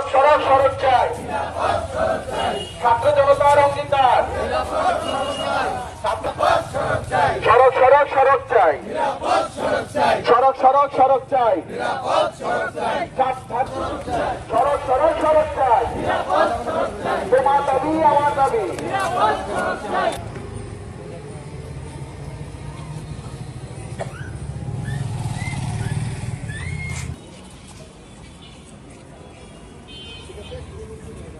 সড়ক সড়ক সড়ক চাই। ছাত্র জনতার অঙ্গীকার। সড়ক সড়ক সড়ক চাই। সড়ক সড়ক সড়ক চাই। সড়ক সড়ক সড়ক চাই। তোমার দাবি, আমার দাবি।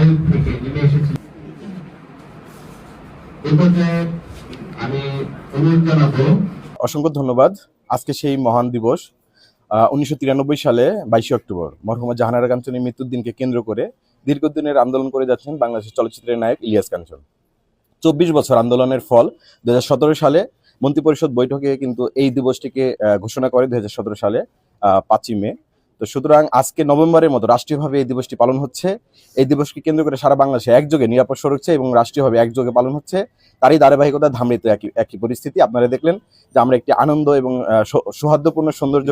নাইরোবি থেকে নেমে এসেছিলেন এ পর্যায়ে আমি অনুরোধ জানাব অসংখ্য ধন্যবাদ। আজকে সেই মহান দিবস উনিশশো তিরানব্বই সালে বাইশে অক্টোবর। মরহুমা জাহানারা কাঞ্চনের মৃত্যুর দিনকে কেন্দ্র করে দীর্ঘদিনের আন্দোলন করে যাচ্ছেন বাংলাদেশের চলচ্চিত্রের নায়ক ইলিয়াস কাঞ্চন চব্বিশ বছর আন্দোলনের ফল দুই হাজার সতেরো সালে মন্ত্রিপরিষদ বৈঠকে কিন্তু এই দিবসটিকে ঘোষণা করে দুই হাজার সতেরো সালে পাঁচই মে। তো সুতরাং আজকে নভেম্বরের মতো রাষ্ট্রীয়ভাবে এই দিবসটি পালন হচ্ছে। এই দিবসকে কেন্দ্র করে সারা বাংলাদেশে একযোগে নিরাপদ সরকছে এবং রাষ্ট্রীয়ভাবে একযোগে পালন হচ্ছে। তারই ধারাবাহিকতা ধামড়িতে একই একই পরিস্থিতি। আপনারা দেখলেন যে আমরা একটি আনন্দ এবং সৌহার্দ্যপূর্ণ সৌন্দর্য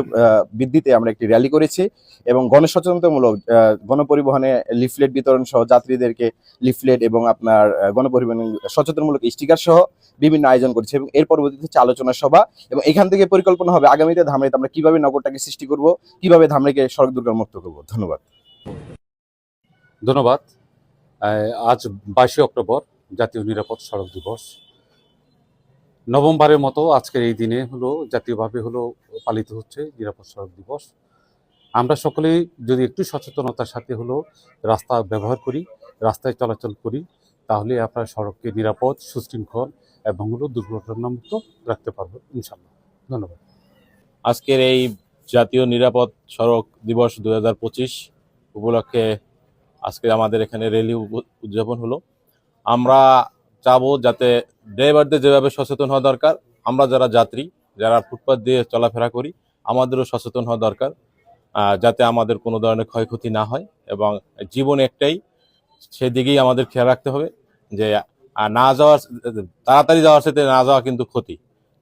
বৃদ্ধিতে আমরা একটি র্যালি করেছি এবং গণসচেতনতামূলক গণপরিবহনে লিফলেট বিতরণ সহ যাত্রীদেরকে লিফলেট এবং আপনার গণপরিবহন সচেতনমূলক স্টিকার সহ বিভিন্ন আয়োজন করেছে এবং এর পরবর্তীতে হচ্ছে আলোচনা সভা এবং এখান থেকে পরিকল্পনা হবে আগামীতে ধামড়িতে আমরা কীভাবে নগরটাকে সৃষ্টি করব, কীভাবে ধামড়িকে সড়ক দুর্ঘটনা মুক্ত করব। ধন্যবাদ। ধন্যবাদ। আজ বাইশে অক্টোবর, জাতীয় নিরাপদ সড়ক দিবস। নভেম্বরের মতো আজকের এই দিনে হলো, জাতীয়ভাবে হলো পালিত হচ্ছে নিরাপদ সড়ক দিবস। আমরা সকলেই যদি একটু সচেতনতার সাথে হলো রাস্তা ব্যবহার করি, রাস্তায় চলাচল করি তাহলে আপনার সড়ককে নিরাপদ, সুশৃঙ্খল এবং দুর্ঘটনামুক্ত রাখতে পারব ইনশাল্লাহ ধন্যবাদ। আজকের এই জাতীয় নিরাপদ সড়ক দিবস দু হাজার পঁচিশ উপলক্ষে আজকে আমাদের এখানে র্যালি উদযাপন হলো। আমরা চাবো যাতে ড্রাইভারদের যেভাবে সচেতন হওয়া দরকার, আমরা যারা যাত্রী, যারা ফুটপাথ দিয়ে চলাফেরা করি, আমাদেরও সচেতন হওয়া দরকার যাতে আমাদের কোনো ধরনের ক্ষয়ক্ষতি না হয় এবং জীবন একটাই, সেদিকেই আমাদের খেয়াল রাখতে হবে। যে আর না যাওয়ার তাড়াতাড়ি যাওয়ার সাথে না যাওয়া কিন্তু ক্ষতি।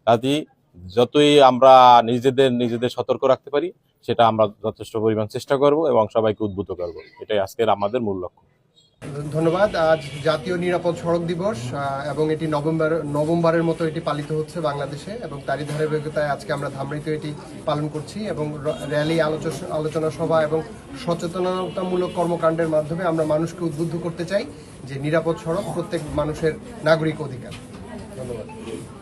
কাজেই যতই আমরা নিজেদের নিজেদের সতর্ক রাখতে পারি, সেটা আমরা যথেষ্ট পরিমাণ চেষ্টা করব এবং সবাইকে উদ্বুদ্ধ করব। এটাই আজকের আমাদের মূল লক্ষ্য। ধন্যবাদ। আজ জাতীয় নিরাপদ সড়ক দিবস এবং এটি নভেম্বর, নভেম্বরের মতো এটি পালিত হচ্ছে বাংলাদেশে, এবং তারই ধারাবাহিকতায় আজকে আমরা ধামরাইতে এটি পালন করছি, এবং র্যালি আলোচ- আলোচনা সভা এবং সচেতনতামূলক কর্মকাণ্ডের মাধ্যমে আমরা মানুষকে উদ্বুদ্ধ করতে চাই যে নিরাপদ সড়ক প্রত্যেক মানুষের নাগরিক অধিকার। ধন্যবাদ।